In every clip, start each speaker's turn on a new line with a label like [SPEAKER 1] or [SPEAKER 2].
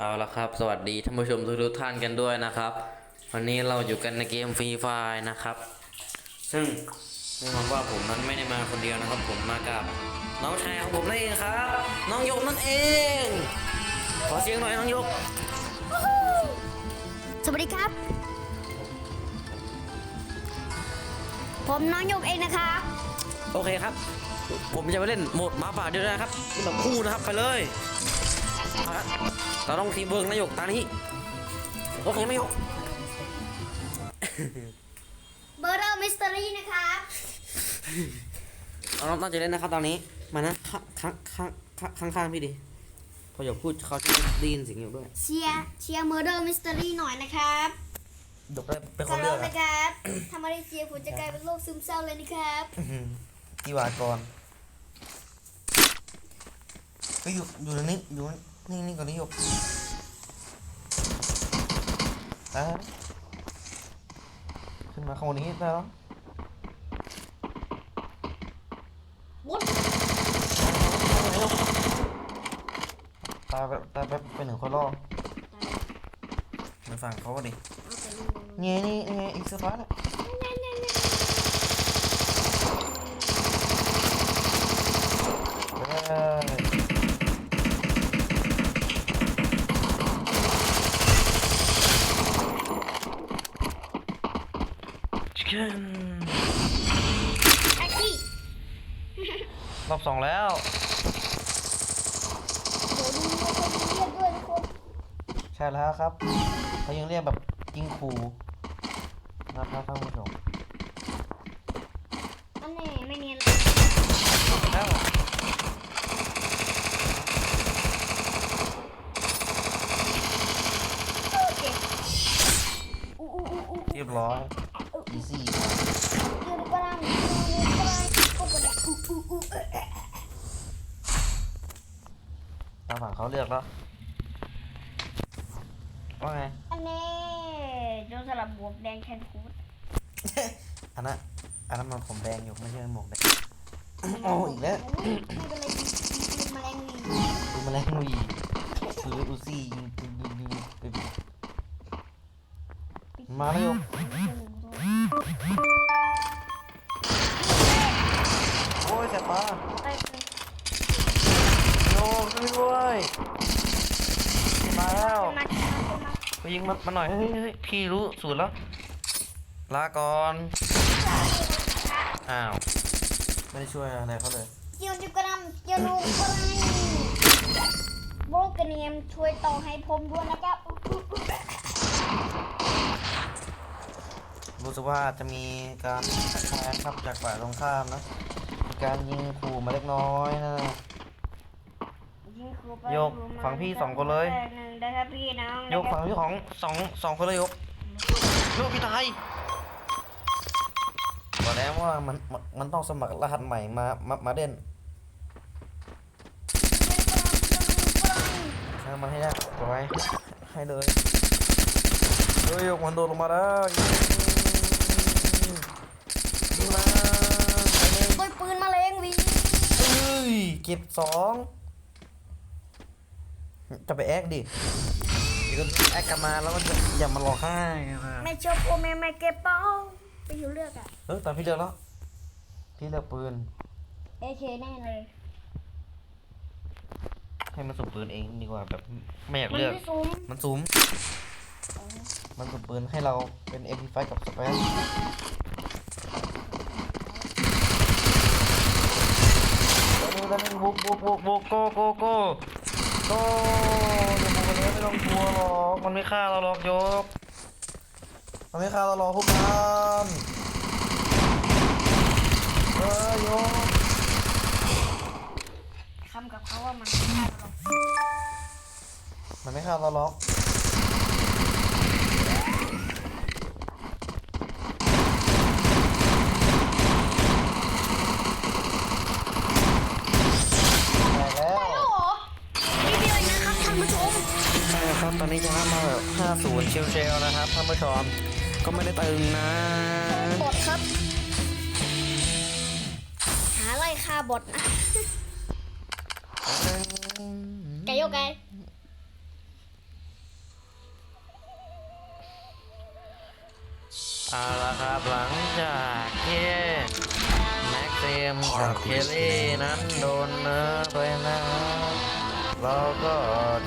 [SPEAKER 1] เอาละครับ สวัสดีท่านผู้ชมทุกๆท่านกันด้วยนะครับ วันนี้เราอยู่กันในเกมฟรีไฟนะครับ ซึ่งแน่นอนว่าผมนั้นไม่ได้มาคนเดียวนะครับ ผมมากับ น้องชายของผมนั่นเองครับ น้องยกนั่นเอง ขอเสียงหน่อยน้องยก
[SPEAKER 2] สวัสดีครับ ผมน้องยกเองนะครับ
[SPEAKER 1] โอเคครับ ผมจะไปเล่นโหมดหมาป่าเดียวนะครับแบบคู่นะครับไปเลย เอาละเราต้องทีมเวิร์กนายกตานี้โอเคไหมยก
[SPEAKER 2] เบอร์เดอร์มิสเตอรี่นะครับ
[SPEAKER 1] เราต้องตั้งใจเล่นนะครับตอนนี้ มานะข้างข้างข้างข้างข้างข้างพี่ดิพออย่าพูดเขาจะได้ยินเสียงอยู่ด้วย
[SPEAKER 2] เชียร์เชียร์เมอร์เดอร์มิสเตอรี่หน่อยนะครับ
[SPEAKER 1] ยกได้เป็น
[SPEAKER 2] ข
[SPEAKER 1] ค
[SPEAKER 2] อน
[SPEAKER 1] เลื
[SPEAKER 2] ร้
[SPEAKER 1] อ
[SPEAKER 2] อกง
[SPEAKER 1] อะ
[SPEAKER 2] นะครับถ้าไม่ได้เชียร์ผมจะกลายเป็นโรคซึมเศร้าเลยนะครับ
[SPEAKER 1] ที่วากรก็อยู่อยู่ตรงนี้อยู่นี่ นี่ก่อนนี่ยกอะขึ้นมาข้างบนนี้ได้แล้ว
[SPEAKER 2] วุ้น
[SPEAKER 1] ตายแบบตายแบบเป็นหนึ่งคนรอมาฝั่งเขาก็ดิเงี้ยนี่เงี้ยอีกสปาร์ตชิคเก้น
[SPEAKER 2] แอคกี้
[SPEAKER 1] รอบสองแล้ว
[SPEAKER 2] โหดูมีคนเรียกด้วยทุกคน
[SPEAKER 1] ใช่แล้วครับเขายังเรียกแบบยิงคูนะครับท่านผู้ชม
[SPEAKER 2] อันนี้ไม่เนียน
[SPEAKER 1] แล้ว
[SPEAKER 2] โอเคอู้อู้อู้อู้
[SPEAKER 1] เรียบร้อย อีซี่
[SPEAKER 2] ยืนกลางยืนกลางก็กระดักอู้อู้อู้เอ๊ะเอ๊ะ
[SPEAKER 1] ตามฝั่ง เขาเลือกแล้ว ว่าไง
[SPEAKER 2] อันนี้โจนสลับบวกแดงแคนคูด
[SPEAKER 1] อันนั้นอันนั้นมันผมแดงอยู่ไม่ใช่หมวกแดง โอ้อีกแล้ว
[SPEAKER 2] ไม่เป็นไรยิงแมลงวี
[SPEAKER 1] ดูแมลงวีถืออูซี่ยิงยิงยิงยิงยิงมาแล้วโยมโอ้ยแสบตา
[SPEAKER 2] ไปไป
[SPEAKER 1] โยมช่วยด้วยมาแล้ว
[SPEAKER 2] มามามา
[SPEAKER 1] ไปยิงมันมาหน่อยเฮ้ยเฮ้ยพี่รู้สูตรแล้วลาก่อนอ้าวไม่ได้ช่วยอะไรเขาเลย
[SPEAKER 2] เกี่ยวจุกรำเกี่ยวลูกกระไรโบกเนียมช่วยต่อให้ผมด้วยนะครับ
[SPEAKER 1] รู้สึกว่าจะมีการแพ้ครับจากฝ่ายตรงข้ามนะมีการยิงขู่มาเล็กน้อยนะ โยกฝั่งพี่สองคนเลย
[SPEAKER 2] หนึ่งได้ครับพี่น้อง
[SPEAKER 1] ยกฝั่งที่ของสองสองคนเลยยกยกพี่ตายบอกแล้วว่ามันมันมันต้องสมัครรหัสใหม่มามามาเด่นใช้มันให้ได้ปล่อยให้เลยเฮ้ยยกมันโดดลงมาแล้วยิงยิงมาไปเลย
[SPEAKER 2] ด้วยปืนแมลงวี
[SPEAKER 1] เอ้ยเก็บสอง จะไปแอคดิเดี๋ยวก็แอคกลับมาแล้วก็จะอย่ามาร้องไห้นะ
[SPEAKER 2] ไม่ชอบโอแม่ไม่เก็บเป้าไปอยู่เลือกอะ
[SPEAKER 1] เออตอนพี่เลือกแล้ว พี่เลือกปืน
[SPEAKER 2] เอเคแน่เลย
[SPEAKER 1] ให้มันสุ่มปืนเองดีกว่าแบบไม่อยาก
[SPEAKER 2] มัน
[SPEAKER 1] เลือก
[SPEAKER 2] ไม่ซุ้ม
[SPEAKER 1] มันสุ่มมันสุ่มปืนให้เราเป็น MP5 กับสเปซตอนนี้บุกบุกบุกบุกโกโกโก โกอย่าบุกไปเลยไม่ต้องกลัวหรอก มันไม่ฆ่าเราหรอกยก มันไม่ฆ่าเราหรอกพวกมันเออยก
[SPEAKER 2] คำกับเขาว่ามันไม่ได้หรอก
[SPEAKER 1] มันไม่ฆ่าเราหรอกั
[SPEAKER 2] บ
[SPEAKER 1] ตอนนี้ชนะมาแบบ50เชลเชลนะครับท่านผู้ชมก็ไม่ได้ตึงนะ
[SPEAKER 2] บอครับ หาไล่ฆ่าบทดนะไกโยกไก
[SPEAKER 1] เอาละครับหลังจากที่แม็กเซมกับเคลลี่นั้นโดนเนื้อไปนะครัเราก็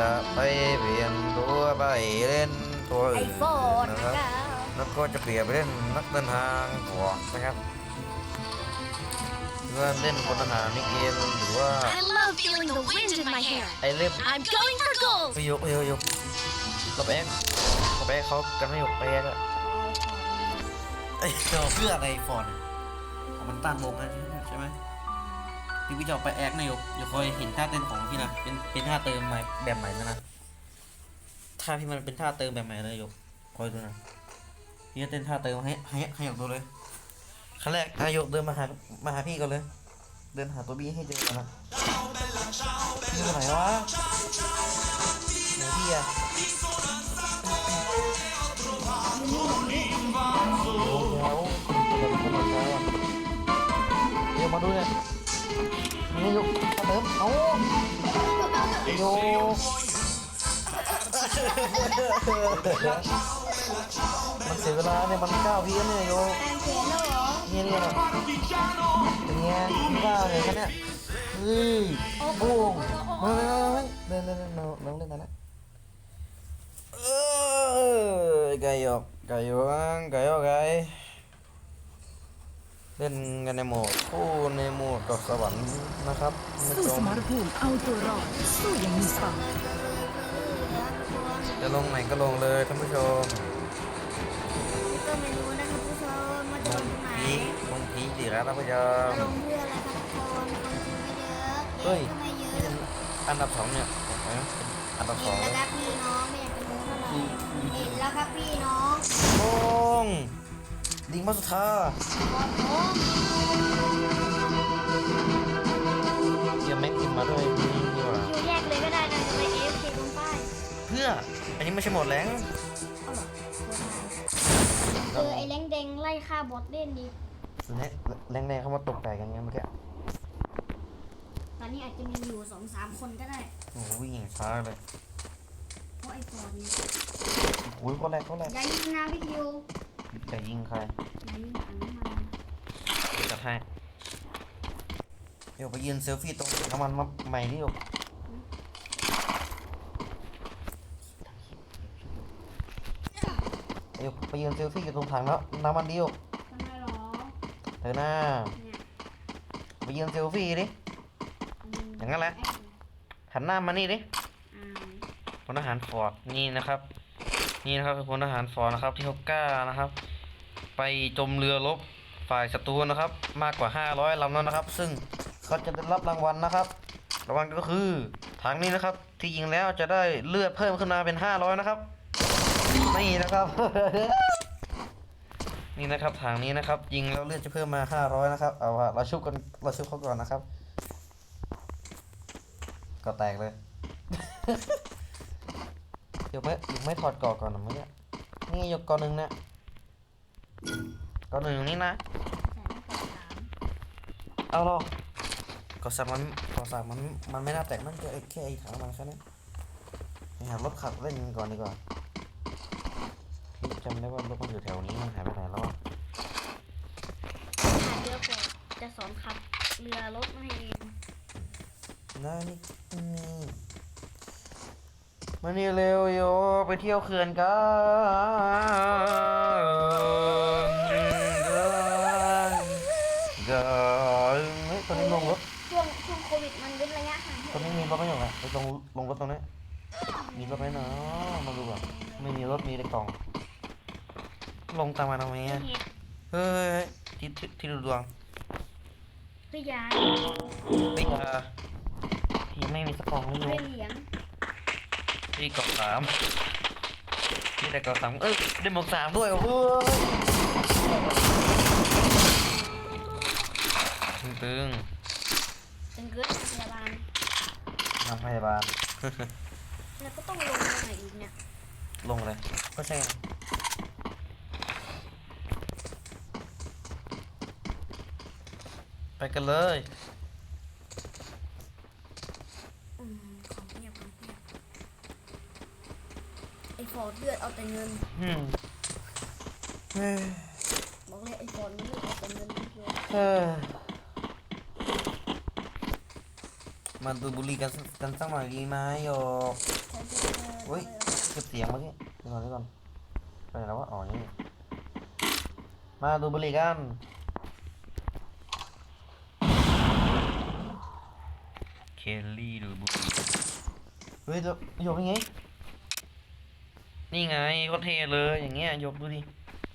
[SPEAKER 1] จะไปเปลี่ยน ตัวไปเล่นตัว
[SPEAKER 2] ไอ
[SPEAKER 1] อื่น
[SPEAKER 2] โฟน
[SPEAKER 1] นะ
[SPEAKER 2] นะ
[SPEAKER 1] ค
[SPEAKER 2] ครับรับ
[SPEAKER 1] แล้วก็จะเปลี่ยนไปเล่นนักเดินทางก่อนนะครับเพื่อเล่นพลทหารมิเกลหรือว่า
[SPEAKER 3] I love feeling the wind in my hair.
[SPEAKER 1] ไอเล็บ
[SPEAKER 3] I'm going for gold.
[SPEAKER 1] ไปยกไปยกยกเราไปแอ๊กเราไปแอ๊กเขากันไม่ยกไปแอ๊กอะไอ้เราเพื่ออะไรฟอนของมันตั้งวงนะใช่ไหมพี่พี่จะออกไปแอ๊กนายกอย่าคอยเห็นท่าเต้นของพี่นะเป็นเป็นท่าเติมใหม่แบบใหม่นะนะ ท่าพี่มันเป็นท่าเติมแบบใหม่นะนายกคอยดูนะพี่จะเต้นท่าเติมให้ให้ให้ยกดูเลยขั้นแรกนายกเดินมาหามาหาพี่ก่อนเลย เดินหาตัวบี้ให้เจอก่อนนะพี่อยู่ไหนวะไหนพี่อะเดี๋ยวมาดูเนี่ยนี่ยกเติมเอาโย มันเสียเวลาเนี่ยมันก้าวิแล้วเนี่ยโย
[SPEAKER 2] การเขียนแล้วเหรอ
[SPEAKER 1] เนี่ยเนี่ยนะเป็นไงไม่ได้เลยครับเนี่ยเฮ้ยบุ้งมาเดินเดินเดินน้องเล่นนะนะเออไก่หยอกไก่หยอกไก่หยอกไก่เล่นกันในโหมดคู่ในโหมดกับสวรรค์นะครับ
[SPEAKER 4] สู้ส
[SPEAKER 1] ม
[SPEAKER 4] มรภูมิเอาตัวรอดสู้อย่างมีสไตล์
[SPEAKER 1] จะลงไหนก็ลงเลยท่านผู้ชม
[SPEAKER 2] ก็ไม่รู้นะครับผู้ชมมาจะ
[SPEAKER 1] ล
[SPEAKER 2] ล
[SPEAKER 1] ง
[SPEAKER 2] งตรงไหน
[SPEAKER 1] พีลงพีดีแล้วท่านผู้ชม
[SPEAKER 2] จะลงเพื่ออะไรครับทุกคนคนไม่เยอะ
[SPEAKER 1] เฮ้ย
[SPEAKER 2] ก็ไม่เย
[SPEAKER 1] นี่
[SPEAKER 2] อะ
[SPEAKER 1] เป็นอันดับสองเนี่ยเห็นไหมเป็นอันดับสอง
[SPEAKER 2] เห็น
[SPEAKER 1] เล
[SPEAKER 2] แล้ว
[SPEAKER 1] ย
[SPEAKER 2] ครับพี่น้องไม่อยากจะรู้เท่าไหร่เห็นแล้วครับพี่น้อง
[SPEAKER 1] ลงลิงมาสุดท้า
[SPEAKER 2] บอกผม
[SPEAKER 1] เกียร์แม็กกินมาด้วย
[SPEAKER 2] อ อั
[SPEAKER 1] นนี้ไม่ใช่โหมดแรง
[SPEAKER 2] เอาเหรอเออไอ้แรงแดงไล่ฆ่าบอสเล่นดี
[SPEAKER 1] แรงแรงๆเขามาตกไก่กันไงเมื่อกี้
[SPEAKER 2] ตอนนี้อาจจะมีอยู่สองสามคนก็ได้
[SPEAKER 1] โอ้โหวิ่งอย่างช้าเลย
[SPEAKER 2] เพราะไอ้ฟอร์ดเนี่ย
[SPEAKER 1] โอ้ยก็แรกก็แรก
[SPEAKER 2] อย่ายิงนะพี่คิว
[SPEAKER 1] จะยิงใคร
[SPEAKER 2] อย่ายิงถังน้ำมัน
[SPEAKER 1] จัดให้เดี๋ยวไปยืนเซลฟี่ตรงน้ำมันมาใหม่ดิโย เดี๋ยวไปยืนเซลฟี่อยู่ตรงถังแล้วน้ำมันดิโย
[SPEAKER 2] ทำไมหรอ
[SPEAKER 1] เธอหน้า
[SPEAKER 2] เนี่ย
[SPEAKER 1] ไปยืนเซลฟี่ดิอย่างนั้นแหละหันหน้ามานี่ดิ
[SPEAKER 2] อ่า
[SPEAKER 1] พลทหารฟอร์ดนี่นะครับ นี่นะครับคือพลทหารฟอร์ดนะครับที่เขากล้านะครับ ไปจมเรือรบฝ่ายศัตรูนะครับ มากกว่า 500ลำแล้วนะครับ ซึ่งเขาจะได้รับรางวัลนะครับรางวัลก็คือทางนี้นะครับ ที่ยิงแล้วจะได้เลือดเพิ่มขึ้นมาเป็น 500 นะครับ นี่นะครับ นี่นะครับทางนี้นะครับ ยิงแล้วเลือดจะเพิ่มมา500นะครับ เอาละเราชุบกันเราชุบเขาก่อนนะครับ ก็แตกเลย เดี๋ยวไม่ยังไม่ถอดกรอกก่อนนะเมึงเนี่ยนี่ยกกอหนึ่งเนี่ยกอหนึ่งตรงนี้นะ เอาหรอกก็สักมันก็สักมันมันไม่น่าแตกมันจะไอ้แค่ไอ้ถังมันแค่นั้นไปหารถขับเล่นก่อนดีกว่าำได้ว่ารถมันอยู่แถวนี้มันหายไปไหนแล้วอะ
[SPEAKER 2] หาเรือก่อนจะสอนขับเรือรถมาให้เอง
[SPEAKER 1] นั่นนี่นี่มานี่เร็วโยไปเที่ยวเขื่อนกันกันกันเฮ้ยตอนนี้ลงรถ
[SPEAKER 2] ช่วงช่วงโควิดมันเว้นระยะห่าง
[SPEAKER 1] ตอนนี้มีรถไหมอยู่ไงไปลงลงรถตรงนี้มีรถไหมเนาะมาดูก่อนไม่มีรถมีแต่กล่อง ลงตามมาทำไม
[SPEAKER 2] เพื่อ
[SPEAKER 1] อะ
[SPEAKER 2] เห็ด
[SPEAKER 1] เฮ้ยที่ที่ที่ดูดวง
[SPEAKER 2] เพื่อยา
[SPEAKER 1] เฮ้ยอ่าที่ยังไม่มีสักกล่องเลย
[SPEAKER 2] เพื่อเหลียง
[SPEAKER 1] ที่กล่องสามนี่แต่กล่องสามเอ้ยได้หมวกสามด้วยโอ้โหตึง
[SPEAKER 2] จึงเกิดพยาบาล
[SPEAKER 1] ๆนางพยาบาล
[SPEAKER 2] แล้วก็ต้องลงมาไหนอีกเนี่ย
[SPEAKER 1] ลงเลยก็ใช่ ไงไปกันเลย
[SPEAKER 2] อืมของเพียบของเพียบไอ้ฟอร์ดเลือดเอาแต่เงิน
[SPEAKER 1] อืมเฮ้ย
[SPEAKER 2] บอกเลยไอ้ฝนมันไม่เอาแต่เงินพี่โย
[SPEAKER 1] เออมาดูบุหรี่กันสักกันสักหน่อยดีไหมโยก
[SPEAKER 2] ใช้เงิน
[SPEAKER 1] เฮ้ย เก็บเสียงเมื่อกี้เดี๋ยวก่อนเดี๋ยวก่อนไปไหนแล้ววะอ๋อนี่มาดูบุหรี่กัน เค ลลี่ดูบุหรี่เฮ้ยจะโยกยังไงนี่ไงก็เทเลยอย่างเงี้ยยกดูดิ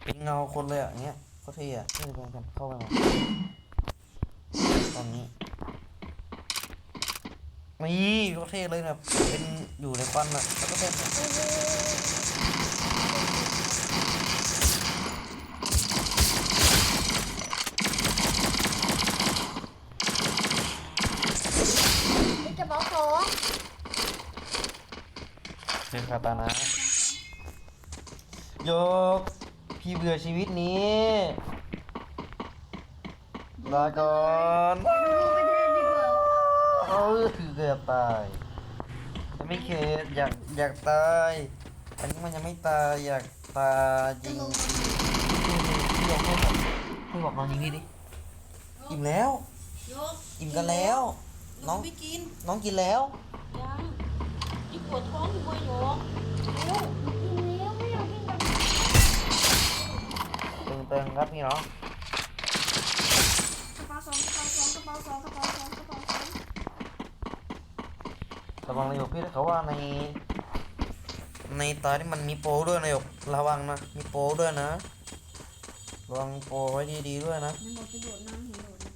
[SPEAKER 1] เป็นเงาคนเลยอะอย่างเงี้ยก็เทอะนี่เป็นกันเข้าไปมาตอนนี้นี่ก็เทเลยแบบเป็นอยู่ในควันอะแล้วก็เทแบบ
[SPEAKER 2] นี่กระเป๋าของ
[SPEAKER 1] คือคาตานะยก พี่เบื่อชีวิตนี้ลาก่อน
[SPEAKER 2] ดูไปเรื่อยดีกว่า
[SPEAKER 1] เออคือเกือบตายยังไม่เข็ดอยากอยากตายอันนี้มันยังไม่ตายอยากตายจริงๆพี่บอกให้แบบพี่บอกน้องยิงพี่ดิอิ่มแล้ว
[SPEAKER 5] ยก
[SPEAKER 1] อิ่มกันแล้ว น้อง
[SPEAKER 5] ไม่กิน
[SPEAKER 1] น้องกินแล้ว
[SPEAKER 5] ยัง ยิ่ปวดท้องอยู่บ่ยก
[SPEAKER 2] เร็วกินแล้วไม่อยากกินกับ
[SPEAKER 1] ตึงเติงครับพี่น้อง
[SPEAKER 2] กระเป๋าสองกระเป๋าสองกระเป๋าสองกระเป๋าสองกระเป๋าสอง
[SPEAKER 1] ระวังนายกพี่ถ้าเขาว่าใน ในตาที่มันมีโปรด้วยนายกระวังนะ มีโปรด้วยนะระวังโปรไว้ดีๆด้วยนะ
[SPEAKER 2] มันหมดประโยชน์น้ำเห็นหมดเลย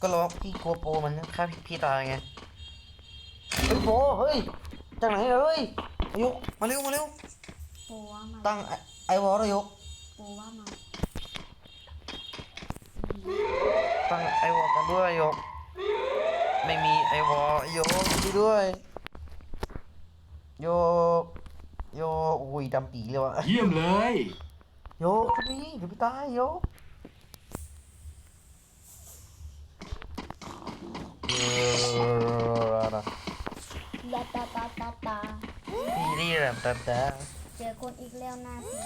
[SPEAKER 1] ก็ระวังพี่กลัวโปรมันฆ่าพี่พี่ตายไงเฮ้ยโปรเฮ้ย จากไหนเฮ้ยนายกมาเร็วมาเร็ว
[SPEAKER 2] โปว่ามา
[SPEAKER 1] ตั้งไอไอวอลนายก
[SPEAKER 2] โปว่ามา
[SPEAKER 1] ตั้งไอวอลกันด้วยนายกไม่มีไอวอลโยกดีด้วยโยกโยกอุ้ยดำปีเลยวะ
[SPEAKER 6] เยี่ยมเลย
[SPEAKER 1] โยกชุดนี้เดี๋ยวพี่ตายโยกเออ แหละแต่แต่
[SPEAKER 2] เจอคนอีกแล้วน้าพี่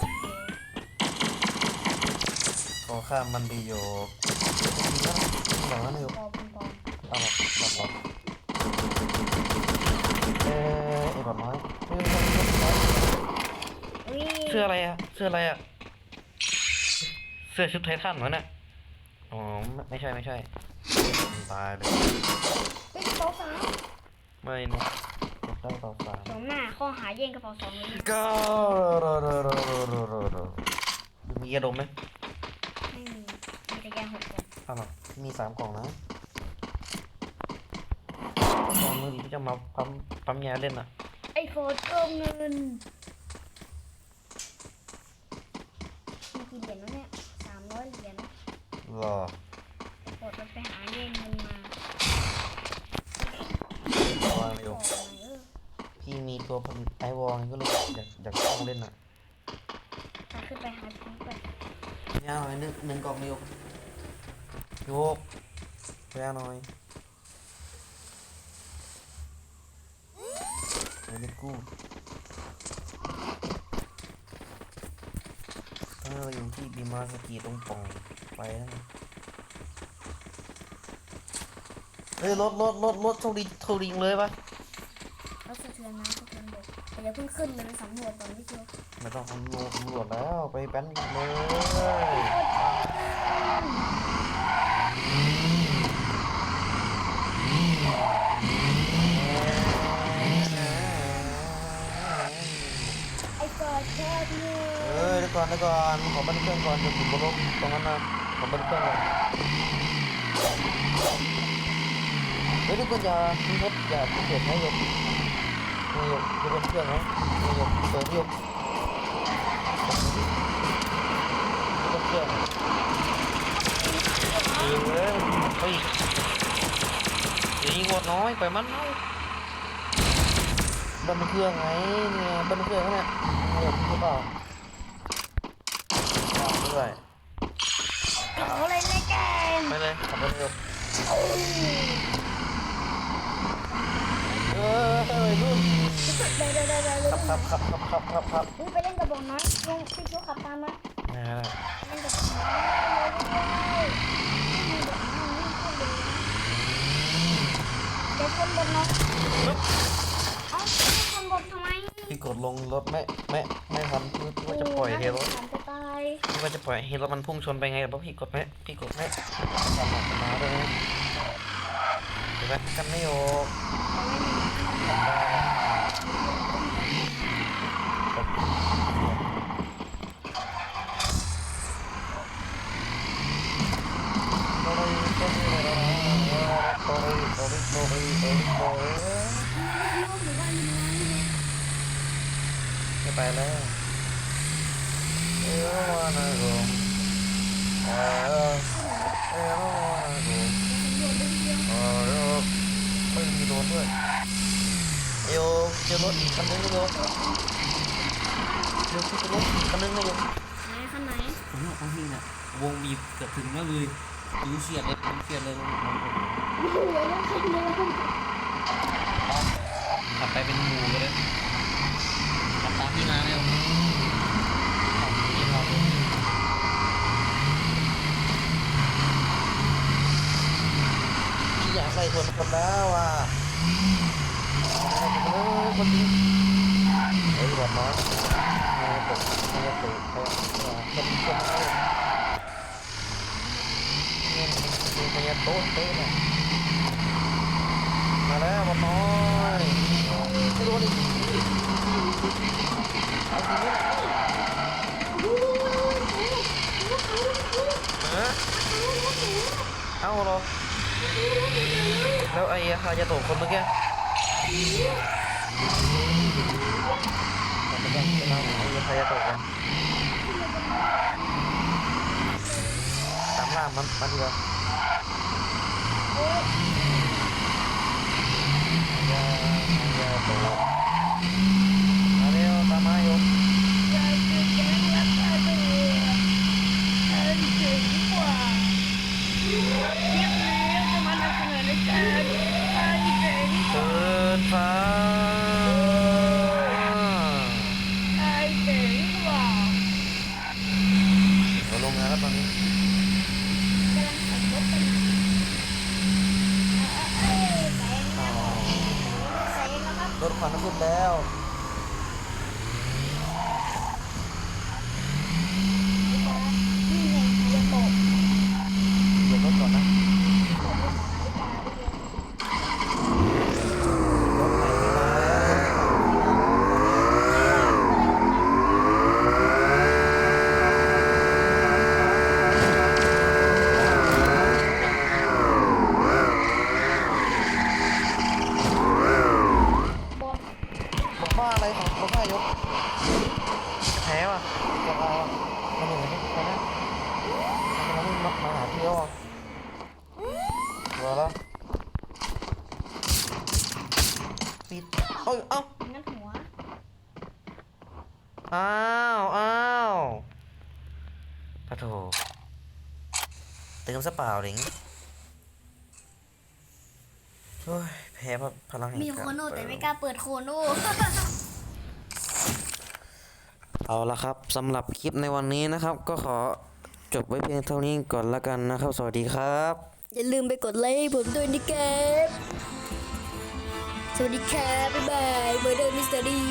[SPEAKER 1] ขอข้ามมันดีโยกจริงนะจริงแบบนั้นโยก
[SPEAKER 2] ปอมปอม
[SPEAKER 1] เอาหรอกหรอกหรอกเออไอ้แบบน้อยเฮ้ยเฮ้ยเฮ้ยเฮ้ย
[SPEAKER 2] อุ้ย
[SPEAKER 1] เสื้ออะไรอะเสื้ออะไรอะเสื้อชุดไททันวะเนี่ยอ๋อไม่ใช่ไม่ใช่ตายเลย
[SPEAKER 2] เฮ้ยกระเป๋าสาม
[SPEAKER 1] ไม่นะ กดได้ต่อสาม
[SPEAKER 2] สองหน้าข้อหาแย่งกระเป๋าสองเลยนะ
[SPEAKER 1] ก็มียาดมไหม
[SPEAKER 2] ไม่มีมีแต่ยาหกกล่อง
[SPEAKER 1] อ้าวเหรอมีสามกล่องนะตอนมือดีพี่จะมาปั๊มปั๊มยาเล่นอะ
[SPEAKER 2] ไอ้โฟดโกงเงินมีกี่เหรียญวะเนี่ยสามร้อยเหรียญ
[SPEAKER 1] รอ
[SPEAKER 2] ไอ้โฟดมันไปหาแย่งเงินมา
[SPEAKER 1] ระวังเร็ว
[SPEAKER 2] บอกหน่อยเออ
[SPEAKER 1] พี่มีตัวผลิตไอวอลก็เลยอยากอยากลองเล่นอะ
[SPEAKER 2] พาขึ้นไปหาพีก่อน
[SPEAKER 1] ยาหน่อยหนึ่งหนึ่งกล่องเดียวโยก ยาหน่อยเดี๋ยวนี้กู้ถ้าเราอยู่ที่บิมาสกีตรงป่องไปแล้วนะเฮ้ยรถรถรถรถโชคดีโชคดีจังเลยปะ
[SPEAKER 2] แล้วสะเทือนน้ำสะเทือนบกแต่อย่าเพิ่งขึ้นเลยไปสำรวจก่อนพี่เจียว
[SPEAKER 1] ไม่ต้องตำรวจตำรวจแล้วไปแป้นกันเลย
[SPEAKER 2] ไอ้กอดแค่นี้
[SPEAKER 1] เอ้ยเดี๋ยวก่อนเดี๋ยวก่อนขอบันเครื่องก่อนจะถึงบนรถตรงนั้นนะขอบันเครื่องก่อนเฮ้ยทุกคนอย่าทิ้งรถอย่าทิ้งเด็กนะโยมโยมโยมเครื่องนะโยมเปิดโยมโยมเครื่องเออเฮ้ยเฮ้ยยิงวัวน้อยไปมันเอาบันเครื่องไงเนี่ยบันเครื่องเนี่ย โยมรู้เปล่าด้วย
[SPEAKER 2] เอาเลยแกน
[SPEAKER 1] ไปเลยขับไปเร็วเออวัยรุ่น
[SPEAKER 2] ได้ได้ได้ได้
[SPEAKER 1] ขับขับขับขับขับขับขับ
[SPEAKER 2] ไปเล่นกับบอกน้อยลงพี่ชูขับตามมา
[SPEAKER 1] นี่แหละ
[SPEAKER 2] เล่นกับบอกน้อยเดี๋ยวคนบนเนาะเอ้าคนบนทำไม
[SPEAKER 1] พี่กดลงรถไม่ไม่ไม่ทันพี่ว่าจะปล่อยเฮรถ
[SPEAKER 2] ถามจะตาย
[SPEAKER 1] พี่ว่าจะปล่อยเฮรถมันพุ่งชนไปไงเพราะพี่กดไม่พี่กดไม่ทำออกมาเลยเห็นไหมกันไม่ออกทำได้ไม่ ไปแล้วเออวันนะผมเออเออวันนะผมเออไม่มีโดนด้วยโยเจอรถอีกคันนึงโยโยที่รถอีกคันนึงนะโย
[SPEAKER 2] ไหนคันไหน
[SPEAKER 1] ผมว่าบางทีน่ะวงบีบเกือบถึงแล้วเลยดูเฉียดเลยเฉียดเลย
[SPEAKER 2] โอ้โหแล้วคันเดียว
[SPEAKER 1] ขับไปเป็นหมู่เลย กีฬาเร็วนี่เราพี่อยากใส่ทนคนแล้วอะคนนี้เฮ้ยแบบน้อยไม่ตกไม่ตกเขาคนคนเนี่ยมันมันจะโต๊ะโต๊ะนะมาแล้วบอลน้อยไม่โดนอีกเอาสิเนี่ยฮะ เอาเหรอ แล้วไอ้ฮาจะตกคนเมื่อกี้มันจะจะมาไอ้ฮาจะตกกันตามล่ามันมันดีกว่าอย่าอย่าตกมาเร็วตามมาอยู่
[SPEAKER 2] ยายคือแกงรักษาตัวอันเจ๋งกว่าเรียบแล้วจะมานำเสนอรายการอันเจ๋งกว่า
[SPEAKER 1] เปิดฟ้า
[SPEAKER 2] อันเจ๋งกว่า
[SPEAKER 1] เราลงงานแล้วตอนนี้
[SPEAKER 2] กำลังขับรถไปไหนเอ้ยแสงแล้วแสงแล้วครับ
[SPEAKER 1] รถควันขึ้นแล้ว
[SPEAKER 2] นี่ไงจะตก
[SPEAKER 1] เดี๋ยวรถก่อนนะรถใหม่มาแล้วบอกบ้าอะไรของบอกบ้ายกแพ้ว่ะบอกเอามันอย่างนี้ไปนะมันไม่มามาหาเที่ยวอะตัวแล้ว ปิดเอ้ยเอ้า
[SPEAKER 2] งั้นหัว
[SPEAKER 1] อ้าวอ้าวปะโถเติมซะเปล่าหลิงโอ้ยแพ้เพราะพลังแห่ง
[SPEAKER 2] มี
[SPEAKER 1] กา
[SPEAKER 2] โค
[SPEAKER 1] ร
[SPEAKER 2] โน่แต่
[SPEAKER 1] เปิด
[SPEAKER 2] ไม่กล้าเปิดโคโน่
[SPEAKER 1] เอาละครับสำหรับคลิปในวันนี้นะครับ ก็ขอจบไว้เพียงเท่านี้ก่อนละกันนะครับ สวัสดีครับ
[SPEAKER 2] อย่าลืมไปกดไลค์ให้ผมด้วยนะครับส วัสดีครับบ๊ายบายเบอร์เดอร์มิสเตอรี่